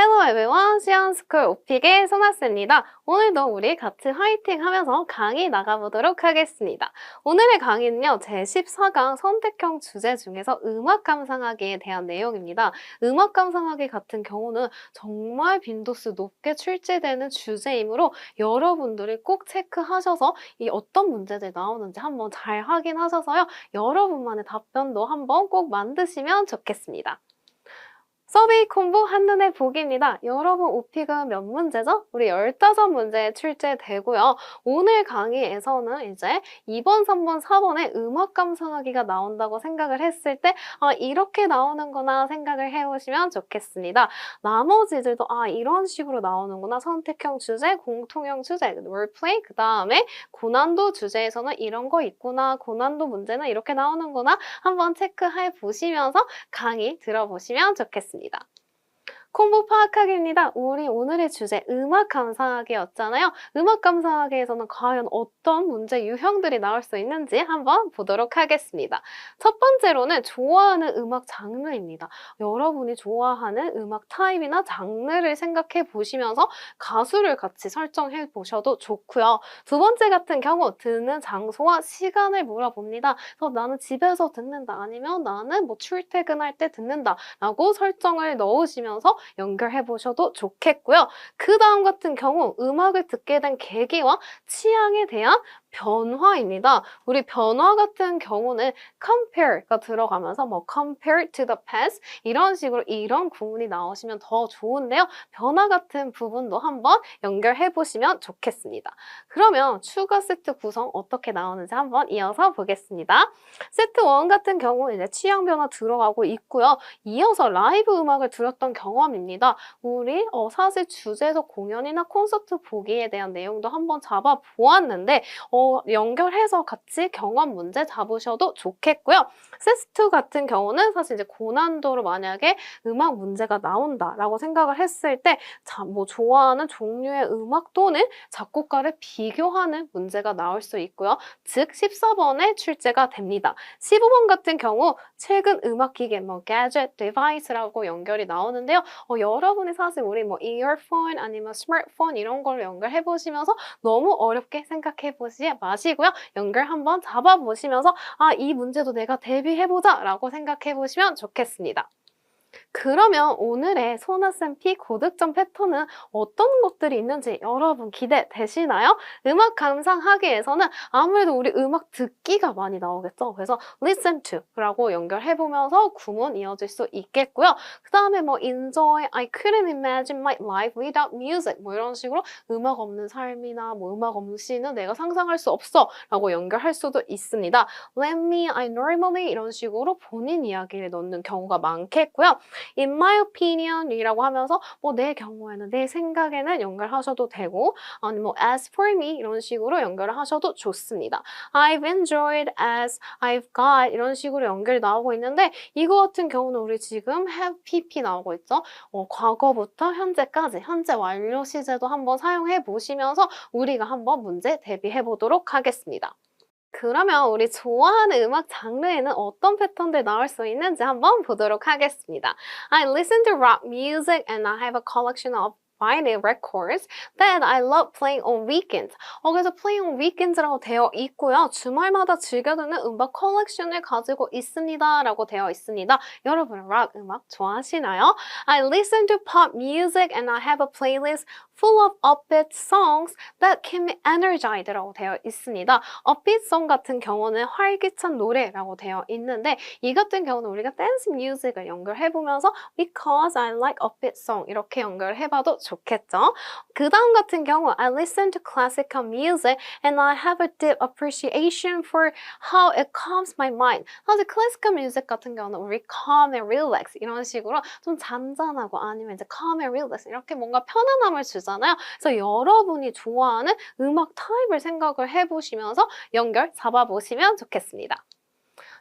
Hello everyone, 시안스쿨 오픽의 소나스입니다. 오늘도 우리 같이 화이팅 하면서 강의 나가보도록 하겠습니다. 오늘의 강의는요, 제14강 선택형 주제 중에서 음악 감상하기에 대한 내용입니다. 음악 감상하기 같은 경우는 정말 빈도수 높게 출제되는 주제이므로 여러분들이 꼭 체크하셔서 이 어떤 문제들 나오는지 한번 잘 확인하셔서요, 여러분만의 답변도 한번 꼭 만드시면 좋겠습니다. 서베이 콤보 한눈에 보기입니다. 여러분 오픽은 몇 문제죠? 우리 15문제 출제되고요. 오늘 강의에서는 이제 2번, 3번, 4번에 음악 감상하기가 나온다고 생각을 했을 때 아, 이렇게 나오는구나 생각을 해보시면 좋겠습니다. 나머지들도 아 이런 식으로 나오는구나 선택형 주제, 공통형 주제, 롤플레이 그 다음에 고난도 주제에서는 이런 거 있구나 고난도 문제는 이렇게 나오는구나 한번 체크해 보시면서 강의 들어보시면 좋겠습니다. 같습니다. 콤보 파악하기입니다. 우리 오늘의 주제 음악 감상하기였잖아요. 음악 감상하기에서는 과연 어떤 문제 유형들이 나올 수 있는지 한번 보도록 하겠습니다. 첫 번째로는 좋아하는 음악 장르입니다. 여러분이 좋아하는 음악 타입이나 장르를 생각해 보시면서 가수를 같이 설정해 보셔도 좋고요. 두 번째 같은 경우 듣는 장소와 시간을 물어봅니다. 그래서 나는 집에서 듣는다 아니면 나는 뭐 출퇴근할 때 듣는다 라고 설정을 넣으시면서 연결해 보셔도 좋겠고요. 그 다음 같은 경우 음악을 듣게 된 계기와 취향에 대한 변화입니다. 우리 변화 같은 경우는 compare가 들어가면서 뭐 compare to the past 이런 식으로 이런 구문이 나오시면 더 좋은데요. 변화 같은 부분도 한번 연결해 보시면 좋겠습니다. 그러면 추가 세트 구성 어떻게 나오는지 한번 이어서 보겠습니다. 세트 1 같은 경우는 이제 취향 변화 들어가고 있고요. 이어서 라이브 음악을 들었던 경험입니다. 우리 어, 사실 주제에서 공연이나 콘서트 보기에 대한 내용도 한번 잡아 보았는데 어, 연결해서 같이 경험 문제 잡으셔도 좋겠고요. 세스2 같은 경우는 사실 이제 고난도로 만약에 음악 문제가 나온다라고 생각을 했을 때, 자, 뭐 좋아하는 종류의 음악 또는 작곡가를 비교하는 문제가 나올 수 있고요. 즉, 14번에 출제가 됩니다. 15번 같은 경우 최근 음악 기계, 뭐 gadget, device라고 연결이 나오는데요. 어, 여러분이 사실 우리 뭐 earphone 아니면 스마트폰 이런 걸로 연결해 보시면서 너무 어렵게 생각해 보시지 마시고요. 연결 한번 잡아보시면서 아, 이 문제도 내가 대비해보자 라고 생각해 보시면 좋겠습니다. 그러면 오늘의 소나쌤피 고득점 패턴은 어떤 것들이 있는지 여러분 기대되시나요? 음악 감상하기에서는 아무래도 우리 음악 듣기가 많이 나오겠죠. 그래서 listen to 라고 연결해보면서 구문 이어질 수 있겠고요. 그 다음에 뭐 enjoy, I couldn't imagine my life without music 뭐 이런 식으로 음악 없는 삶이나 뭐 음악 없는 시는 내가 상상할 수 없어 라고 연결할 수도 있습니다. Let me, I normally 이런 식으로 본인 이야기를 넣는 경우가 많겠고요. In my opinion 이라고 하면서 뭐 내 경우에는 내 생각에는 연결하셔도 되고 아니 뭐 as for me 이런 식으로 연결을 하셔도 좋습니다. I've enjoyed as I've got 이런 식으로 연결이 나오고 있는데 이거 같은 경우는 우리 지금 have pp 나오고 있죠. 어, 과거부터 현재까지 현재 완료 시제도 한번 사용해 보시면서 우리가 한번 문제 대비해 보도록 하겠습니다. 그러면 우리 좋아하는 음악 장르에는 어떤 패턴들 나올 수 있는지 한번 보도록 하겠습니다. I listen to rock music and I have a collection of vinyl records that I love playing on weekends. 어, 그래서 playing on weekends라고 되어 있고요. 주말마다 즐겨 듣는 음악 컬렉션을 가지고 있습니다. 라고 되어 있습니다. 여러분, 락 음악 좋아하시나요? I listen to pop music and I have a playlist full of upbeat songs that can be energized라고 되어 있습니다. upbeat song 같은 경우는 활기찬 노래라고 되어 있는데 이 같은 경우는 우리가 댄스 뮤직을 연결해 보면서 because I like upbeat song 이렇게 연결해 봐도 좋겠죠. 그 다음 같은 경우 I listen to classical music and I have a deep appreciation for how it calms my mind. 사실 클래시컬 뮤직 같은 경우는 우리 calm and relax 이런 식으로 좀 잔잔하고 아니면 이제 calm and relax 이렇게 뭔가 편안함을 주 잖아요. 그래서 여러분이 좋아하는 음악 타입을 생각을 해보시면서 연결 잡아보시면 좋겠습니다.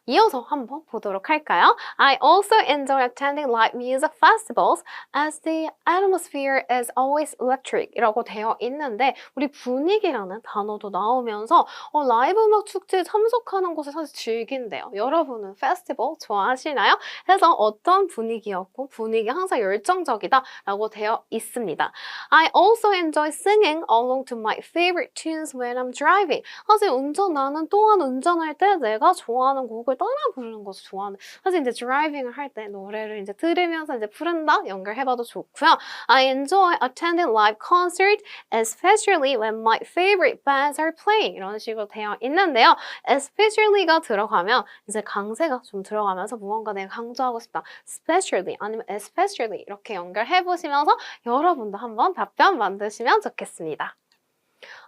이어서 한번 보도록 할까요? I also enjoy attending live music festivals as the atmosphere is always electric 이라고 되어 있는데 우리 분위기라는 단어도 나오면서 어, 라이브 음악 축제에 참석하는 것을 사실 즐긴대요. 여러분은 페스티벌 좋아하시나요? 해서 어떤 분위기였고 분위기 항상 열정적이다 라고 되어 있습니다. I also enjoy singing along to my favorite tunes when I'm driving. 사실 운전 나는 또한 운전할 때 내가 좋아하는 곡을 따라 부르는 것을 좋아하는. 사실 이제 드라이빙을 할 때 노래를 이제 들으면서 이제 부른다 연결해봐도 좋고요. I enjoy attending live concert, especially when my favorite bands are playing. 이런 식으로 되어 있는데요. especially가 들어가면 이제 강세가 좀 들어가면서 무언가 내가 강조하고 싶다. especially 아니면 especially 이렇게 연결해 보시면서 여러분도 한번 답변 만드시면 좋겠습니다.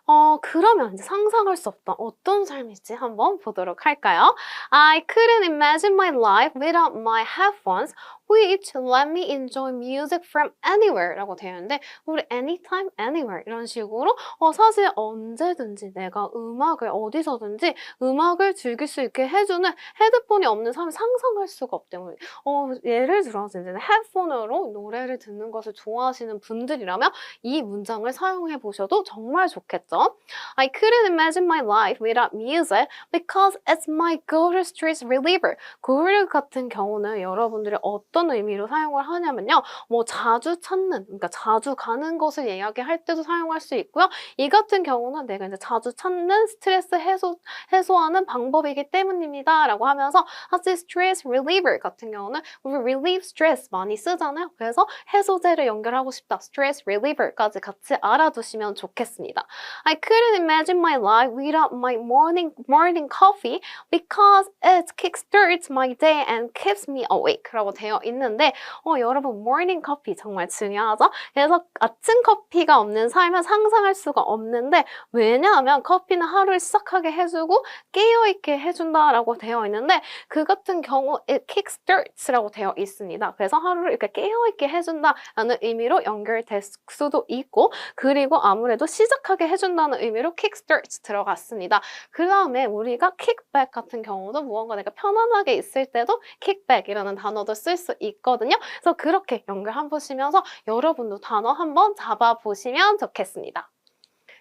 어, 그러면 이제 상상할 수 없던 어떤 삶일지 한번 보도록 할까요? I couldn't imagine my life without my headphones, which let me enjoy music from anywhere 라고 되어 있는데, 우리 anytime, anywhere 이런 식으로 어, 사실 언제든지 내가 음악을 어디서든지 음악을 즐길 수 있게 해주는 헤드폰이 없는 삶을 상상할 수가 없대요. 어, 예를 들어서 이제 헤드폰으로 노래를 듣는 것을 좋아하시는 분들이라면 이 문장을 사용해 보셔도 정말 좋겠죠. I couldn't imagine my life without music because it's my go-to stress reliever. 고를 같은 경우는 여러분들이 어떤 의미로 사용을 하냐면요. 뭐 자주 찾는, 그러니까 자주 가는 것을 이야기할 때도 사용할 수 있고요. 이 같은 경우는 내가 이제 자주 찾는 스트레스 해소, 해소하는 방법이기 때문입니다. 라고 하면서 사실 stress reliever 같은 경우는 우리 relieve stress 많이 쓰잖아요. 그래서 해소제를 연결하고 싶다. stress reliever까지 같이 알아두시면 좋겠습니다. I couldn't imagine my life without my morning morning coffee because it kickstarts my day and keeps me awake. 라고 되어 있는데 어, 여러분 morning coffee 정말 중요하죠? 그래서 아침 커피가 없는 삶은 상상할 수가 없는데 왜냐하면 커피는 하루를 시작하게 해주고 깨어있게 해준다라고 되어 있는데 그 같은 경우 it kickstarts라고 되어 있습니다. 그래서 하루를 이렇게 깨어있게 해준다라는 의미로 연결될 수도 있고 그리고 아무래도 시작하게 해준다는 의미로 kickstart 들어갔습니다. 그 다음에 우리가 kickback 같은 경우도 무언가 내가 편안하게 있을 때도 kickback이라는 단어도 쓸 수 있거든요. 그래서 그렇게 연결 한번 보시면서 여러분도 단어 한번 잡아보시면 좋겠습니다.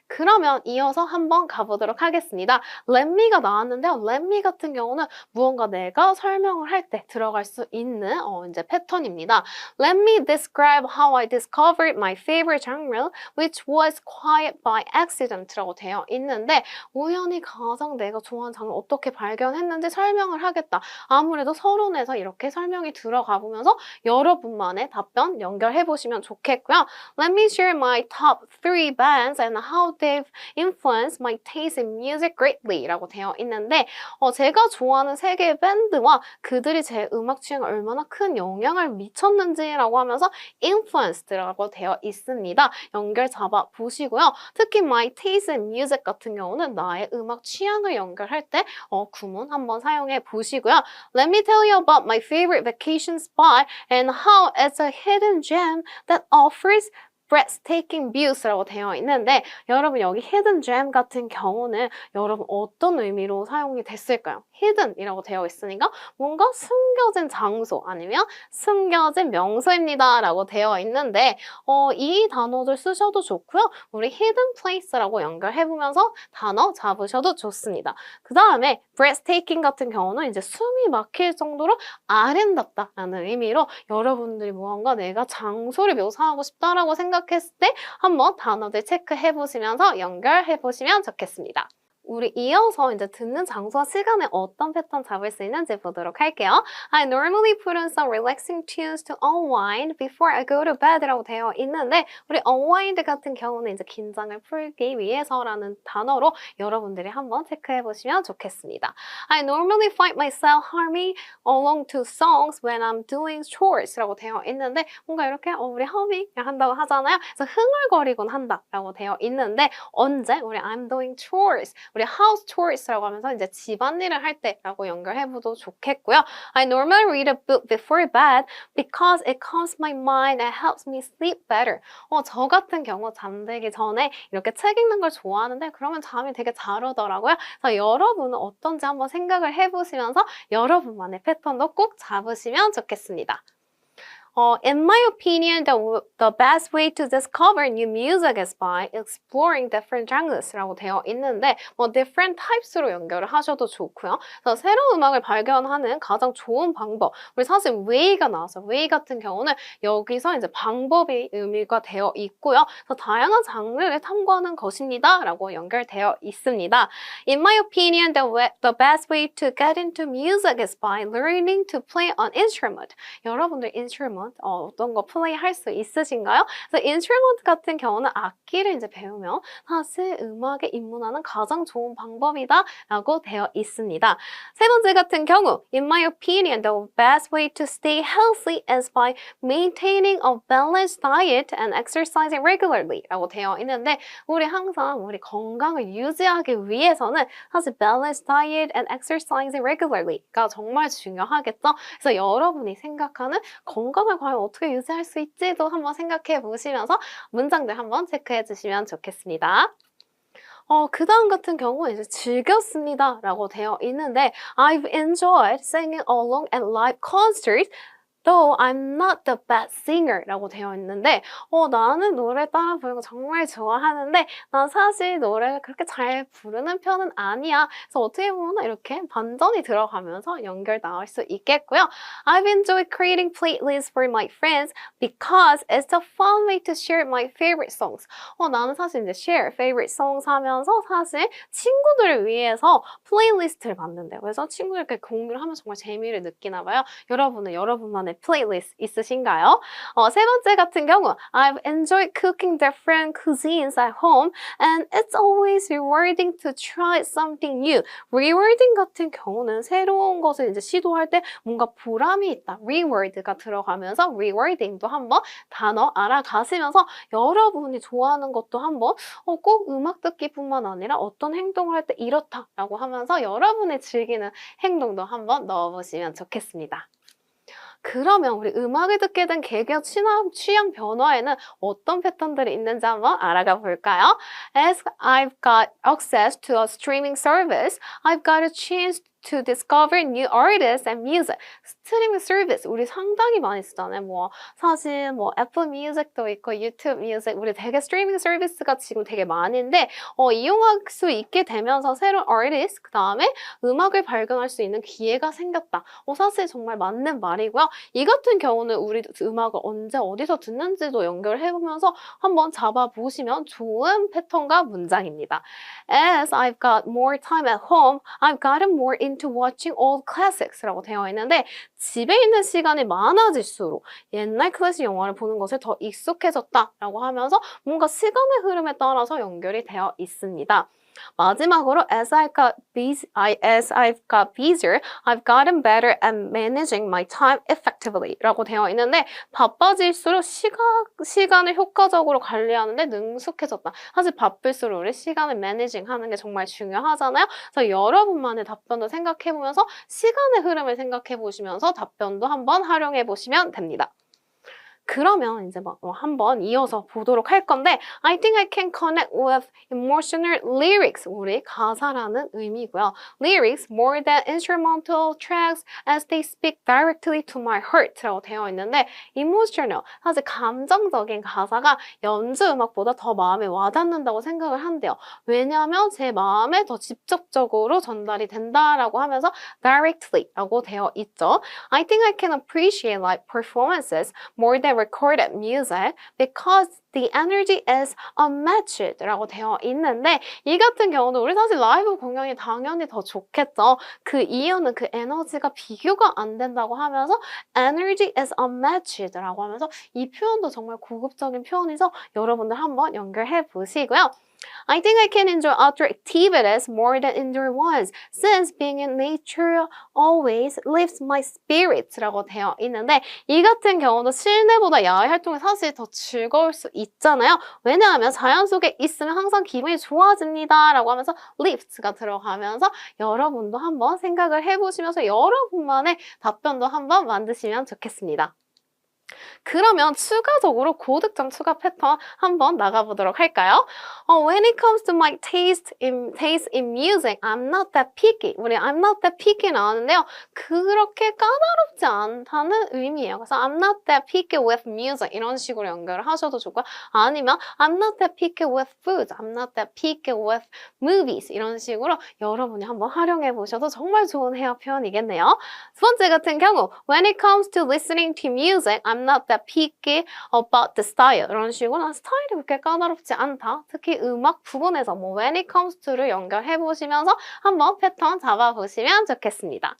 그러면 이어서 한번 가보도록 하겠습니다. let me가 나왔는데요. let me 같은 경우는 무언가 내가 설명을 할 때 들어갈 수 있는 어, 이제 패턴입니다. Let me describe how I discovered my favorite genre, which was quiet by accident라고 되어 있는데 우연히 가장 내가 좋아하는 장르 어떻게 발견했는지 설명을 하겠다. 아무래도 서론에서 이렇게 설명이 들어가 보면서 여러분만의 답변 연결해 보시면 좋겠고요. Let me share my top three bands and how they've influenced my taste in music greatly 라고 되어 있는데 어, 제가 좋아하는 세 개의 밴드와 그들이 제 음악 취향에 얼마나 큰 영향을 미쳤는지라고 하면서 influenced라고 되어 있습니다. 연결 잡아 보시고요. 특히 my taste in music 같은 경우는 나의 음악 취향을 연결할 때 어, 구문 한번 사용해 보시고요. Let me tell you about my favorite vacation spot and how it's a hidden gem that offers breathtaking views라고 되어 있는데 여러분 여기 hidden gem 같은 경우는 여러분 어떤 의미로 사용이 됐을까요? hidden이라고 되어 있으니까 뭔가 숨겨진 장소 아니면 숨겨진 명소입니다 라고 되어 있는데 어, 이 단어들 쓰셔도 좋고요. 우리 hidden place라고 연결해보면서 단어 잡으셔도 좋습니다. 그 다음에 breathtaking 같은 경우는 이제 숨이 막힐 정도로 아름답다라는 의미로 여러분들이 무언가 내가 장소를 묘사하고 싶다라고 생각했을 때 한번 단어들 체크해 보시면서 연결해 보시면 좋겠습니다. 우리 이어서 이제 듣는 장소와 시간에 어떤 패턴 잡을 수 있는지 보도록 할게요. I normally put on some relaxing tunes to unwind before I go to bed라고 되어 있는데 우리 unwind 같은 경우는 이제 긴장을 풀기 위해서라는 단어로 여러분들이 한번 체크해 보시면 좋겠습니다. I normally find myself humming along to songs when I'm doing chores라고 되어 있는데 뭔가 이렇게 어, 우리 humming 한다고 하잖아요. 그래서 흥얼거리곤 한다라고 되어 있는데 언제 우리 I'm doing chores 우리 house chores라고 하면서 이제 집안일을 할 때라고 연결해봐도 좋겠고요. I normally read a book before bed because it calms my mind and helps me sleep better. 어, 저 같은 경우 잠들기 전에 이렇게 책 읽는 걸 좋아하는데 그러면 잠이 되게 잘 오더라고요. 그래서 여러분은 어떤지 한번 생각을 해보시면서 여러분만의 패턴도 꼭 잡으시면 좋겠습니다. 어, in my opinion, the, the best way to discover new music is by exploring different genres라고 되어 있는데 뭐 different types로 연결을 하셔도 좋고요. 그래서 새로운 음악을 발견하는 가장 좋은 방법. 우리 사실 way가 나와서 way 같은 경우는 여기서 이제 방법이 의미가 되어 있고요. 그래서 다양한 장르를 탐구하는 것입니다 라고 연결되어 있습니다. In my opinion, the, way, the best way to get into music is by learning to play an instrument. 여러분들 instrument 어, 어떤 거 플레이 할 수 있으신가요? 그래서 instrument 같은 경우는 악기를 이제 배우면 사실 음악에 입문하는 가장 좋은 방법이다 라고 되어 있습니다. 세 번째 같은 경우, in my opinion, the best way to stay healthy is by maintaining a balanced diet and exercising regularly.라고 되어 있는데 우리 항상 우리 건강을 유지하기 위해서는 사실 balanced diet and exercising regularly가 정말 중요하겠죠. 그래서 여러분이 생각하는 건강 을 과연 어떻게 유지할 수 있지도 한번 생각해 보시면서 문장들 한번 체크해 주시면 좋겠습니다. 어, 그 다음 같은 경우는 이제 즐겼습니다 라고 되어 있는데 I've enjoyed singing along at live concerts though I'm not the best singer 라고 되어 있는데 어, 나는 노래 따라 부르는 거 정말 좋아하는데 난 사실 노래를 그렇게 잘 부르는 편은 아니야. 그래서 어떻게 보면 이렇게 반전이 들어가면서 연결 나올 수 있겠고요. I've enjoyed creating playlists for my friends because it's a fun way to share my favorite songs. 어, 나는 사실 이제 share favorite songs 하면서 사실 친구들을 위해서 플레이리스트를 만든대요. 그래서 친구들께 공유를 하면서 정말 재미를 느끼나 봐요. 여러분은 여러분만의 플레이리스트 있으신가요? 어, 세 번째 같은 경우 I've enjoyed cooking different cuisines at home and it's always rewarding to try something new. rewarding 같은 경우는 새로운 것을 이제 시도할 때 뭔가 보람이 있다. reward가 들어가면서 rewarding도 한번 단어 알아가시면서 여러분이 좋아하는 것도 한번 어, 꼭 음악 듣기뿐만 아니라 어떤 행동을 할 때 이렇다라고 하면서 여러분이 즐기는 행동도 한번 넣어보시면 좋겠습니다. 그러면 우리 음악을 듣게 된 계기와 취향, 취향 변화에는 어떤 패턴들이 있는지 한번 알아가 볼까요? As I've got access to a streaming service, I've got a chance to discover new artists and music. 스트리밍 서비스 우리 상당히 많이 쓰잖아요. 뭐 사실 뭐 애플 뮤직도 있고 유튜브 뮤직 우리 되게 스트리밍 서비스가 지금 되게 많은데 어, 이용할 수 있게 되면서 새로운 아티스트 그 다음에 음악을 발견할 수 있는 기회가 생겼다. 어, 사실 정말 맞는 말이고요. 이 같은 경우는 우리 음악을 언제 어디서 듣는지도 연결해 보면서 한번 잡아 보시면 좋은 패턴과 문장입니다. As I've got more time at home, I've gotten more into watching old classics라고 되어 있는데 집에 있는 시간이 많아질수록 옛날 클래식 영화를 보는 것에 더 익숙해졌다라고 하면서 뭔가 시간의 흐름에 따라서 연결이 되어 있습니다. 마지막으로 as I got as I've got busier, I've gotten better at managing my time effectively라고 되어 있는데 바빠질수록 시간 시간을 효과적으로 관리하는데 능숙해졌다. 사실 바쁠수록 우리 시간을 매니징하는 게 정말 중요하잖아요. 그래서 여러분만의 답변도 생각해 보면서 시간의 흐름을 생각해 보시면서 답변도 한번 활용해 보시면 됩니다. 그러면 이제 막 어, 한번 이어서 보도록 할 건데 I think I can connect with emotional lyrics 우리 가사라는 의미고요. Lyrics more than instrumental tracks as they speak directly to my heart라고 되어 있는데 emotional 사실 감정적인 가사가 연주 음악보다 더 마음에 와닿는다고 생각을 한대요. 왜냐하면 제 마음에 더 직접적으로 전달이 된다라고 하면서 directly라고 되어 있죠. I think I can appreciate live performances more than recorded music because the energy is unmatched 라고 되어 있는데 이 같은 경우도 우리 사실 라이브 공연이 당연히 더 좋겠죠. 그 이유는 그 에너지가 비교가 안 된다고 하면서 energy is unmatched 라고 하면서 이 표현도 정말 고급적인 표현이죠. 여러분들 한번 연결해 보시고요. I think I can enjoy outdoor activities more than indoor ones since being in nature always lifts my spirits 라고 되어 있는데 이 같은 경우도 실내보다 야외 활동이 사실 더 즐거울 수있 있잖아요. 왜냐하면 자연 속에 있으면 항상 기분이 좋아집니다. 라고 하면서 lift가 들어가면서 여러분도 한번 생각을 해보시면서 여러분만의 답변도 한번 만드시면 좋겠습니다. 그러면 추가적으로 고득점 추가 패턴 한번 나가보도록 할까요? 어, when it comes to my taste in, taste in music, I'm not that picky. 우리 I'm not that picky 나왔는데요. 그렇게 까다롭지 않다는 의미예요. 그래서 I'm not that picky with music 이런 식으로 연결을 하셔도 좋고요. 아니면 I'm not that picky with food. I'm not that picky with movies 이런 식으로 여러분이 한번 활용해 보셔도 정말 좋은 헤어 표현이겠네요. 두 번째 같은 경우 when it comes to listening to music, I'm not that picky about the style 이런 식으로 난 스타일이 그렇게 까다롭지 않다. 특히 음악 부분에서 뭐 when it comes to를 연결해 보시면서 한번 패턴 잡아보시면 좋겠습니다.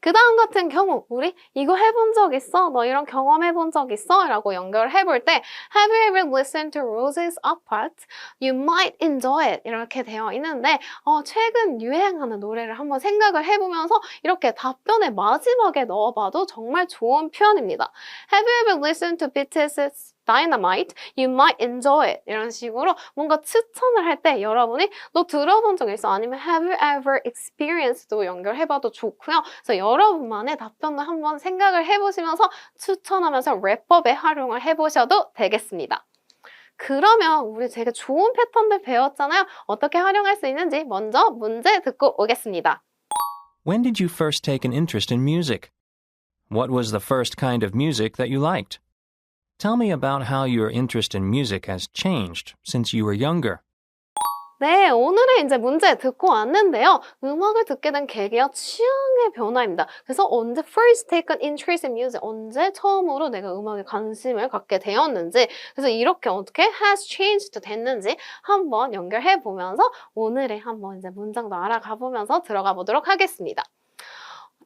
그 다음 같은 경우 우리 이거 해본 적 있어? 너 이런 경험 해본 적 있어? 라고 연결을 해볼 때 Have you ever listened to Roses Apart? You might enjoy it 이렇게 되어 있는데 어, 최근 유행하는 노래를 한번 생각을 해보면서 이렇게 답변의 마지막에 넣어봐도 정말 좋은 표현입니다. Have you ever listened to BTS's Dynamite? You might enjoy it 이런 식으로 뭔가 추천을 할 때 여러분이 너 들어본 적 있어? 아니면 Have you ever experienced도 연결해봐도 좋고요. 그래서 여러분만의 답변도 한번 생각을 해보시면서 추천하면서 랩법에 활용을 해보셔도 되겠습니다. 그러면 우리 되게 좋은 패턴들 배웠잖아요. 어떻게 활용할 수 있는지 먼저 문제 듣고 오겠습니다. When did you first take an interest in music? What was the first kind of music that you liked? Tell me about how your interest in music has changed since you were younger. 네, 오늘의 이제 문제 듣고 왔는데요. 음악을 듣게 된 계기와 취향의 변화입니다. 그래서 언제 first take an interest in music, 언제 처음으로 내가 음악에 관심을 갖게 되었는지, 그래서 이렇게 어떻게 has changed 됐는지 한번 연결해 보면서 오늘의 한번 이제 문장도 알아가 보면서 들어가 보도록 하겠습니다.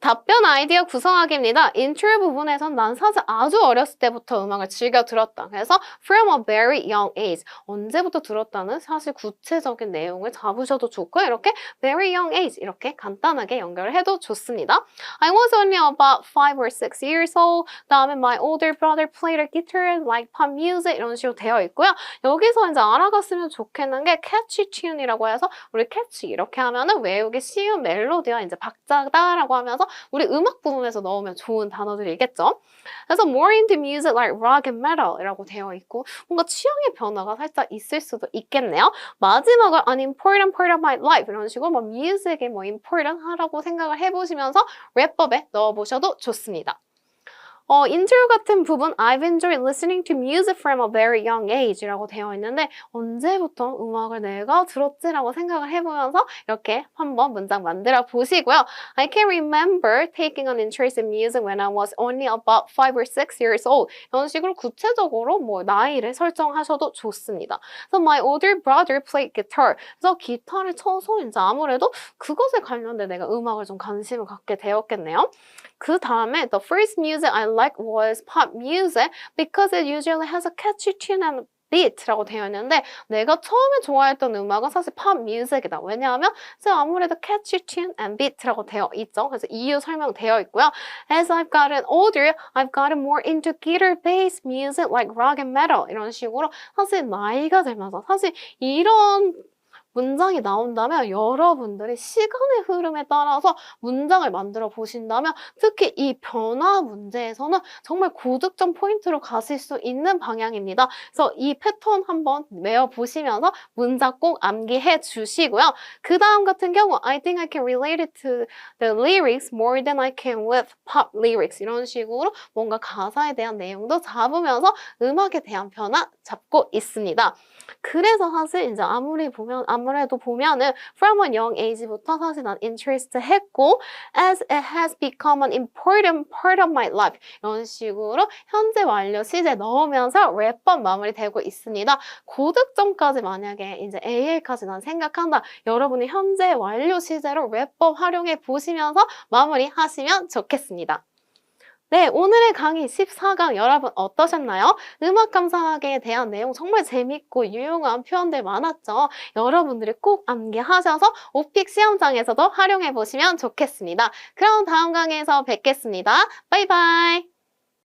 답변 아이디어 구성하기입니다. 인트로 부분에선 난 사실 아주 어렸을 때부터 음악을 즐겨 들었다. 그래서 from a very young age. 언제부터 들었다는 사실 구체적인 내용을 잡으셔도 좋고 이렇게 very young age 이렇게 간단하게 연결을 해도 좋습니다. I was only about 5 or 6 years old. 다음에 my older brother played a guitar like pop music 이런 식으로 되어 있고요. 여기서 이제 알아갔으면 좋겠는 게 catchy tune이라고 해서 우리 catchy 이렇게 하면은 외우기 쉬운 멜로디와 이제 박자다라고 하면서 우리 음악 부분에서 넣으면 좋은 단어들이 있겠죠. 그래서 more into music like rock and metal이라고 되어 있고 뭔가 취향의 변화가 살짝 있을 수도 있겠네요. 마지막을 an important part of my life 이런 식으로 뭐 music이 뭐 important 하라고 생각을 해보시면서 랩법에 넣어보셔도 좋습니다. 어, 인트로 같은 부분 I've enjoyed listening to music from a very young age라고 되어 있는데 언제부터 음악을 내가 들었지라고 생각을 해보면서 이렇게 한번 문장 만들어 보시고요. I can remember taking an interest in music when I was only about 5 or 6 years old. 이런 식으로 구체적으로 뭐 나이를 설정하셔도 좋습니다. So my older brother played guitar. 그래서 기타를 쳐서 이제 아무래도 그것에 관련된 내가 음악을 좀 관심을 갖게 되었겠네요. 그 다음에 the first music I liked was pop music because it usually has a catchy tune and beat라고 되어 있는데 내가 처음에 좋아했던 음악은 사실 팝 뮤직이다. 왜냐하면 아무래도 catchy tune and beat라고 되어 있죠. 그래서 이유 설명되어 있고요. As I've gotten older, I've gotten more into guitar-based music like rock and metal 이런 식으로 사실 나이가 들면서 사실 이런 문장이 나온다면 여러분들이 시간의 흐름에 따라서 문장을 만들어 보신다면 특히 이 변화 문제에서는 정말 고득점 포인트로 가실 수 있는 방향입니다. 그래서 이 패턴 한번 외워 보시면서 문장 꼭 암기해 주시고요. 그 다음 같은 경우 I think I can relate it to the lyrics more than I can with pop lyrics 이런 식으로 뭔가 가사에 대한 내용도 잡으면서 음악에 대한 변화 잡고 있습니다. 그래서 사실 이제 아무리 보면 아무래도 보면은 from a young age부터 사실 난 interest 했고 as it has become an important part of my life 이런 식으로 현재 완료 시제 넣으면서 랩법 마무리되고 있습니다. 고득점까지 만약에 이제 AL까지 난 생각한다. 여러분이 현재 완료 시제로 랩법 활용해 보시면서 마무리하시면 좋겠습니다. 네, 오늘의 강의 14강 여러분 어떠셨나요? 음악 감상하기에 대한 내용 정말 재밌고 유용한 표현들 많았죠? 여러분들이 꼭 암기하셔서 오픽 시험장에서도 활용해 보시면 좋겠습니다. 그럼 다음 강의에서 뵙겠습니다. 바이바이!